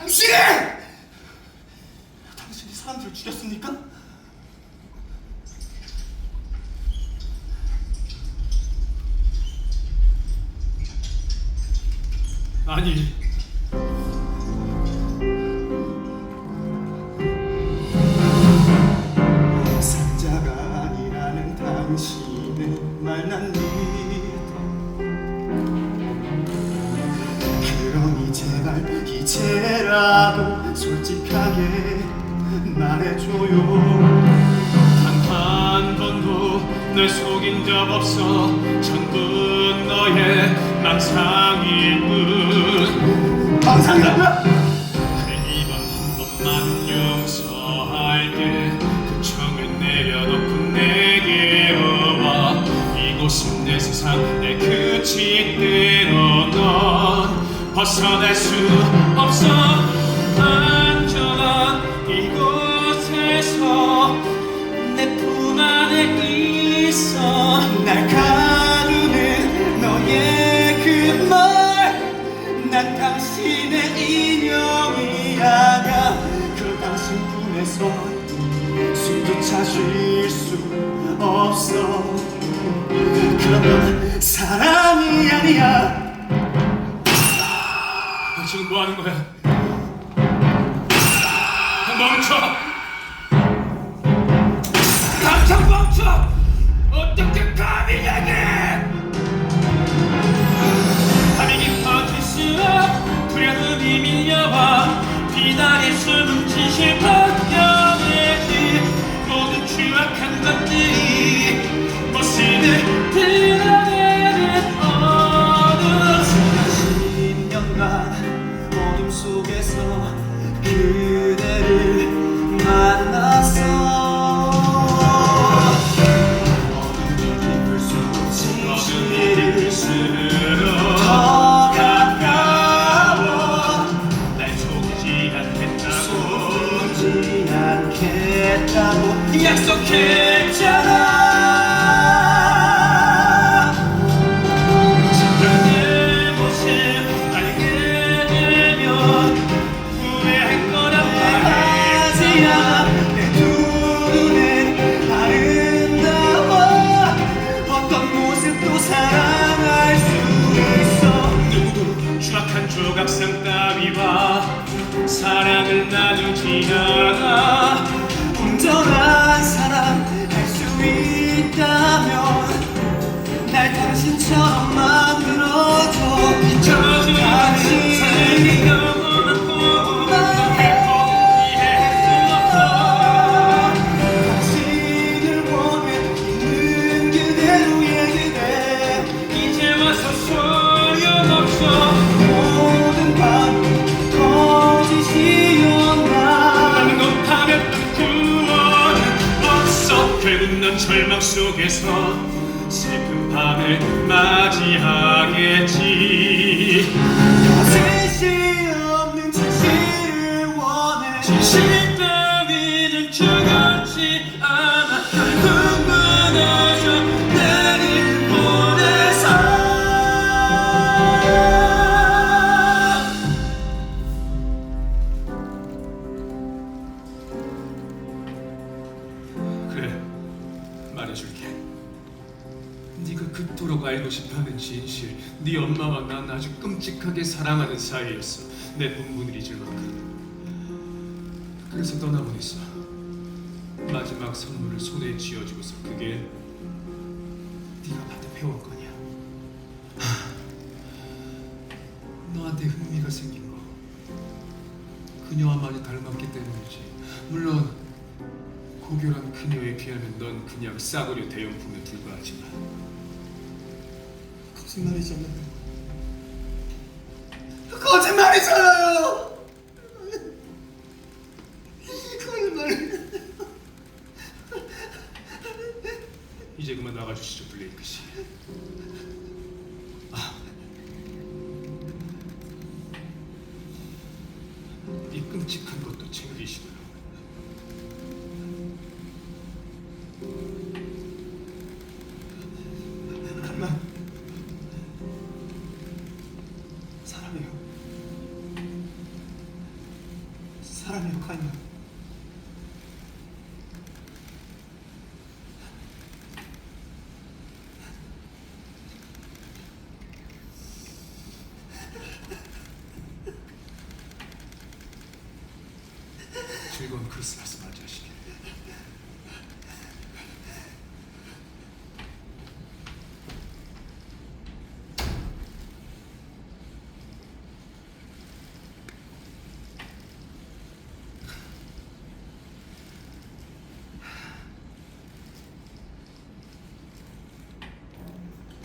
당신! 당신이 사람들을 죽였습니까? 아니. 살자가 아니라는 당신의 말난 믿어. 그러니 제발 이제. 라도 솔직하게 말해줘요. 단한 번도 널 속인 적 없어. 전부 너의 망상일 뿐. 그래 이번 한 번만 용서할게 그 청을 내려놓고 내게 와봐 이곳은 내 세상 내 그치대로 넌 벗어날 수 없어. 안전한 이곳에서 내 품 안에 있어. 날 가두는 너의 그 그말난 당신의 인형이 아냐 그 당신 품에서 숨조차 쉴수 없어. 그러면 사랑이 아니야 지금 뭐 하는 거야? 멈춰! 않겠다고 약속했잖아. 내 모습 알게 되면 후회할 거란 말이야. 하지야 내 두 눈엔 아름다워. 어떤 모습도 사랑할 수 있어. 누구도 추악한 조각상 따위와 사랑을 나누지 않아 넌 절망 속에서 슬픈 밤을 맞이하겠지 그토록 알고 싶어하는 진실. 네 엄마와 난 아주 끔찍하게 사랑하는 사이였어. 내 본분을 잊을 만큼 그래서 떠나보냈어. 마지막 선물을 손에 쥐어주고서 그게 네가 받은 회원권이야 하, 너한테 흥미가 생긴 거. 그녀와 많이 닮았기 때문이지. 물론 고결한 그녀에 비하면 넌 그냥 싸구려 대용품에 불과하지만 거짓말이잖아요 거짓말이잖아요 거짓말 이제 그만 나가주시죠 블레이크 씨. 아, 이 끔찍한 것도 챙기시고요. 착하니 즐거운 크리스마스 맞아.